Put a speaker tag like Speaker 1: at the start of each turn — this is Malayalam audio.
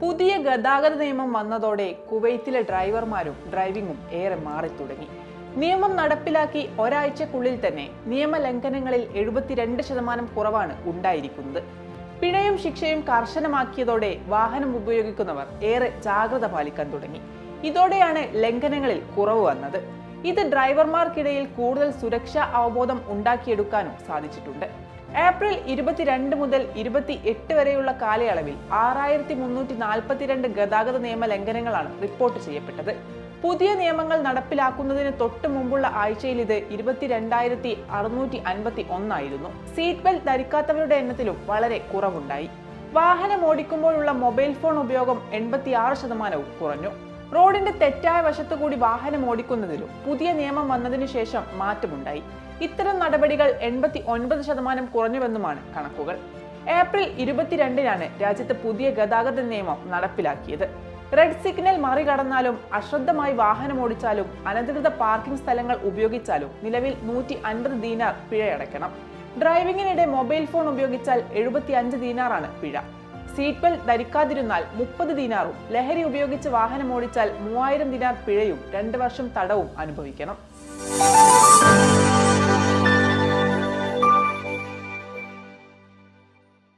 Speaker 1: പുതിയ ഗതാഗത നിയമം വന്നതോടെ കുവൈത്തിലെ ഡ്രൈവർമാരും ഡ്രൈവിംഗും ഏറെ മാറി തുടങ്ങി നിയമം നടപ്പിലാക്കി ഒരാഴ്ചക്കുള്ളിൽ തന്നെ നിയമലംഘനങ്ങളിൽ എഴുപത്തിരണ്ട് ശതമാനം കുറവാണ് ഉണ്ടായിരിക്കുന്നത്. പിഴയും ശിക്ഷയും കർശനമാക്കിയതോടെ വാഹനം ഉപയോഗിക്കുന്നവർ ഏറെ ജാഗ്രത പാലിക്കാൻ തുടങ്ങി. ഇതോടെയാണ് ലംഘനങ്ങളിൽ കുറവ് വന്നത്. ഇത് ഡ്രൈവർമാർക്കിടയിൽ കൂടുതൽ സുരക്ഷാ അവബോധം ഉണ്ടാക്കിയെടുക്കാനും സാധിച്ചിട്ടുണ്ട്. ഏപ്രിൽ ഇരുപത്തിരണ്ട് മുതൽ ഇരുപത്തി എട്ട് വരെയുള്ള കാലയളവിൽ ആറായിരത്തി മുന്നൂറ്റി നാൽപ്പത്തിരണ്ട് ഗതാഗത നിയമ ലംഘനങ്ങളാണ് റിപ്പോർട്ട് ചെയ്യപ്പെട്ടത്. പുതിയ നിയമങ്ങൾ നടപ്പിലാക്കുന്നതിന് തൊട്ട് മുമ്പുള്ള ആഴ്ചയിൽ ഇത് ഇരുപത്തിരണ്ടായിരത്തി അറുന്നൂറ്റി അൻപത്തി ഒന്നായിരുന്നു സീറ്റ് ബെൽറ്റ് ധരിക്കാത്തവരുടെ എണ്ണത്തിലും വളരെ കുറവുണ്ടായി. വാഹനം ഓടിക്കുമ്പോഴുള്ള മൊബൈൽ ഫോൺ ഉപയോഗം എൺപത്തിയാറ് ശതമാനവും കുറഞ്ഞു. റോഡിന്റെ തെറ്റായ വശത്തുകൂടി വാഹനം ഓടിക്കുന്നതിലും പുതിയ നിയമം വന്നതിനു ശേഷം മാറ്റമുണ്ടായി. ഇത്തരം നടപടികൾ എൺപത്തി ഒൻപത് ശതമാനം കുറഞ്ഞുവെന്നുമാണ് കണക്കുകൾ. ഏപ്രിൽ ഇരുപത്തിരണ്ടിനാണ് രാജ്യത്ത് പുതിയ ഗതാഗത നിയമം നടപ്പിലാക്കിയത്. റെഡ് സിഗ്നൽ മറികടന്നാലും അശ്രദ്ധമായി വാഹനം ഓടിച്ചാലും അനധികൃത പാർക്കിംഗ് സ്ഥലങ്ങൾ ഉപയോഗിച്ചാലും നിലവിൽ നൂറ്റി അൻപത് ദീനാർ പിഴയടയ്ക്കണം. ഡ്രൈവിംഗിനിടെ മൊബൈൽ ഫോൺ ഉപയോഗിച്ചാൽ എഴുപത്തി അഞ്ച് ദീനാറാണ് പിഴ. സീറ്റ് ബെൽറ്റ് ധരിക്കാതിരുന്നാൽ മുപ്പത് ദിനാറും ലഹരി ഉപയോഗിച്ച് വാഹനം ഓടിച്ചാൽ മൂവായിരം ദിനാർ പിഴയും രണ്ട് വർഷം തടവും അനുഭവിക്കണം.